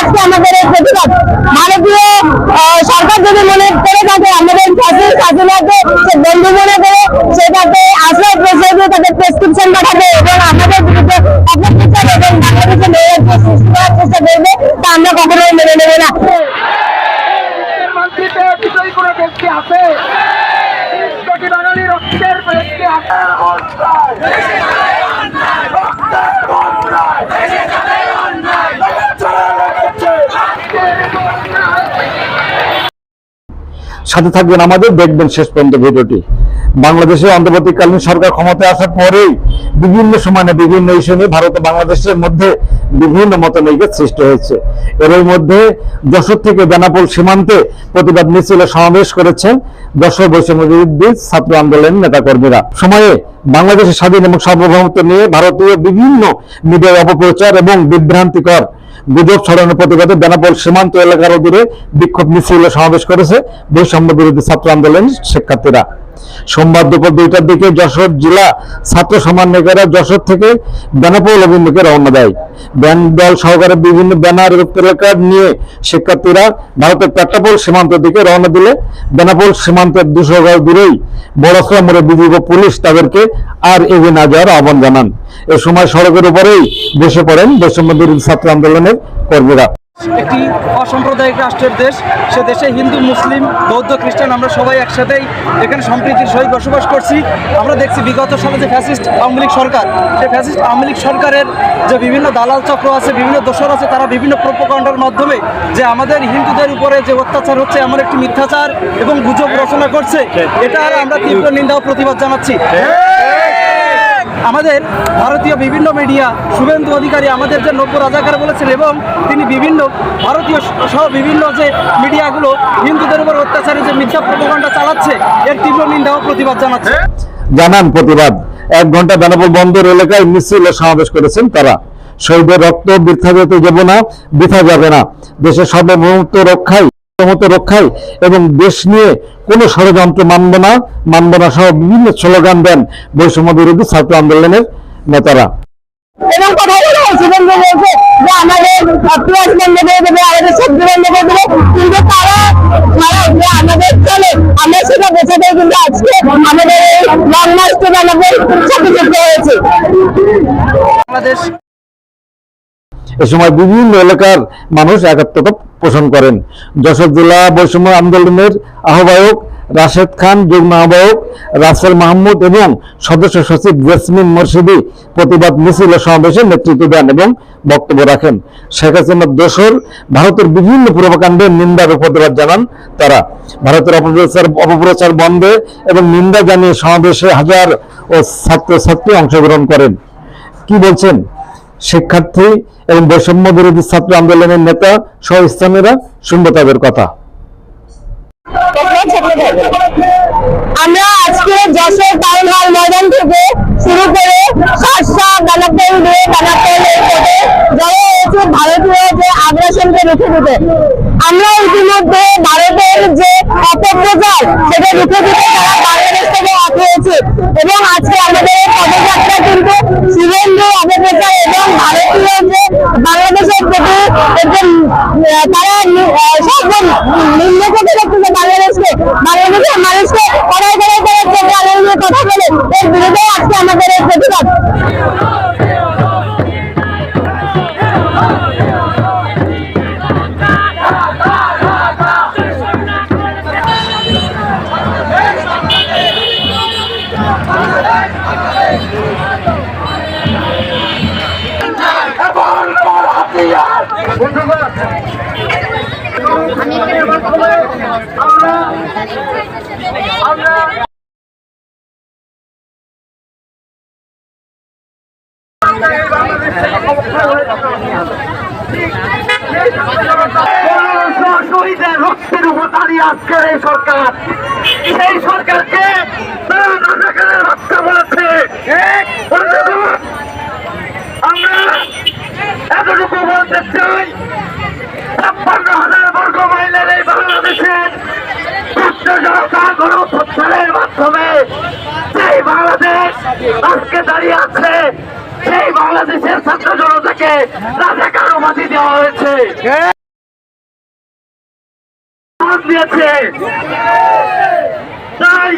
আজকে আমাদের এই প্রতিবাদ। ভারতীয় সরকার যদি মনে করে থাকে, আমাদের ফ্যাসিস্ট হাসিনাকে সে বন্ধু মনে করে সেটাকে আশ্রয় প্রশ্রয় দিয়ে তাদের প্রেসক্রিপশন পাঠাবে। সাথে থাকবেন আমাদের। দেখবেন শেষ পর্যন্ত ভিডিওটি। বাংলাদেশে অন্তর্বর্তীকালীন সরকার ক্ষমতায় আসার পরেই বিভিন্ন সময়ে বিভিন্ন ইস্যু নিয়ে ভারত ও বাংলাদেশের মধ্যে বিভিন্ন মতনৈক্যের সৃষ্টি হয়েছে। এর মধ্যে যশোর থেকে বেনাপোল সীমান্তে প্রতিবাদ মিছিলে সমাবেশ করেছেন যশোর বৈষম্য বিরোধী ছাত্র আন্দোলনের নেতাকর্মীরা। সময়ে বাংলাদেশের স্বাধীন এবং সার্বভৌমত্ব নিয়ে ভারতীয় বিভিন্ন মিডিয়ার অপপ্রচার এবং বিভ্রান্তিকর গুজব ছড়ানোর প্রতিবাদে বেনাপোল সীমান্ত এলাকার অদূরে বিক্ষোভ মিছিল সমাবেশ করেছে বৈষম্য বিরোধী ছাত্র আন্দোলন শিক্ষার্থীরা। সোমবার দুপুর দুইটার দিকে যশোর জেলা ছাত্র সমন্বয়কেরা যশোর থেকে বেনাপোল অভিমুখে রওনা দেয়। ব্যান দল সহকারে বিভিন্ন ব্যানার প্লেকার্ড নিয়ে শিক্ষার্থীরা ভারতের পেট্রাপোল সীমান্তের দিকে রওনা দিলে বেনাপোল সীমান্তের দুশো গজ দূরেই বড়সড় মোড়ে বিজিব পুলিশ তাদেরকে আর এগিয়ে না যাওয়ার আহ্বান জানান। এ সময় সড়কের উপরেই বসে পড়েন বৈষম্য ছাত্র আন্দোলনের কর্মীরা। একটি অসাম্প্রদায়িক রাষ্ট্রের দেশ। সে দেশে হিন্দু মুসলিম বৌদ্ধ খ্রিস্টান আমরা সবাই একসাথেই এখানে সম্প্রীতির সহিত বসবাস করছি। আমরা দেখছি বিগত সালে যে ফ্যাসিস্ট আওয়ামী লীগ সরকার সেই ফ্যাসিস্ট আওয়ামী লীগ সরকারের যে বিভিন্ন দালাল চক্র আছে বিভিন্ন দোষর আছে তারা বিভিন্ন প্রোপকাণ্ডার মাধ্যমে যে আমাদের হিন্দুদের উপরে যে অত্যাচার হচ্ছে এমন একটি মিথ্যাচার এবং গুজব রচনা করছে এটা আর আমরা তীব্র নিন্দা ও প্রতিবাদ জানাচ্ছি। আমাদের ভারতীয় বিভিন্ন মিডিয়া শুভেন্দু অধিকারী আমাদের যে নব্য রাজাকার বলেছেন এবং তিনি বিভিন্ন ভারতীয় সহ বিভিন্ন যে মিডিয়াগুলো হিন্দুদের উপর অত্যাচারে যে মিথ্যা প্রকল্পটা চালাচ্ছে, এর তীব্র নিন্দা ও প্রতিবাদ জানাচ্ছে। জানান প্রতিবাদ। এক ঘণ্টা বেনাপোল বন্দর এলাকায় মিছিল সমাবেশ করেছেন তারা। শহীদের রক্ত বৃথা যেতে যাব না বৃথা যাবে না। দেশের সার্বভৌমত্ব রক্ষায় সার্বভৌমত্ব রক্ষায় এবং দেশ নিয়ে কোনো ষড়যন্ত্র মানব না মানব না সহ বিভিন্ন স্লোগান দেন বৈষম্য বিরোধী ছাত্র আন্দোলনের নেতারা। এবং কথা বলে শুভেন্দু বলছে যে আমাদের প্লাস বন্ধ করে দেবে আমাদের সবজি বন্ধ করে দেবে কিন্তু তারা তারা যে আমাদের চলে। আমরা সেটা বোঝাতে কিন্তু আজকে আমাদের এই লং মার্চটা আমাদের সাথে যুক্ত হয়েছে। বাংলাদেশ এ সময় বিভিন্ন এলাকার মানুষ একাত্মতা পোষণ করেন। যশোর জেলা বৈষম্য আন্দোলনের আহ্বায়ক রাশেদ খান, যুগ্ম আহ্বায়ক রাসেল মাহমুদ এবং সদস্য সচিব জেসমিন মুর্শিদি প্রতিবাদ মিছিল ও সমাবেশে নেতৃত্ব দেন এবং বক্তব্য রাখেন। শেখ হাসিনার দোসর ভারতের বিভিন্ন পূর্বকাণ্ডের নিন্দা ও প্রতিবাদ জানান তারা। ভারতের অপপ্রচার অপপ্রচার বন্ধে এবং নিন্দা জানিয়ে সমাবেশে হাজার ও ছাত্রছাত্রী অংশগ্রহণ করেন। কি বলছেন? শিক্ষার্থী এবং বৈষম্য বিরোধী ছাত্র আন্দোলনের নেতা সহ স্থানীয়রা শুনব তাদের কথা। আমরা আজকে যশোর টাউন হল ময়দান থেকে শুরু করে শাসা গানাপোল দিয়ে পথে জড়ো হয়েছে, ভারতীয় যে আগ্রাসনকে রুখে দিতে। আমরা ইতিমধ্যে ভারতের যে অপপ্রচার সেটা রুখে দিতে তারা বাংলাদেশ থেকে অফ হয়েছে এবং আজকে আমাদের এই পদযাত্রা কিন্তু শুভেন্দু অপপ্রচার এবং ভারতীয় যে বাংলাদেশের প্রতি একজন তারা নিম্ন বাংলাদেশকে বাংলাদেশের মানুষকে কড়াই আমাদের প্রতিবাদ শহীদের রক্তের উপর দাঁড়িয়ে আজকের এই সরকার। সেই সরকারকে তারা রাজাকারের বাচ্চা বলেছে বলেছে তো? আমরা এতটুকু বলতে চাই ছাপ্পান্ন হাজার বর্গ মাইলের এই বাংলাদেশের ছাত্র জনতা গণপ্রচারের মাধ্যমে সেই বাংলাদেশ আজকে দাঁড়িয়ে আছে সেই বাংলাদেশের ছাত্র জনতাকে রাজাকার উপাধি দেওয়া হয়েছে দিয়েছে তাই.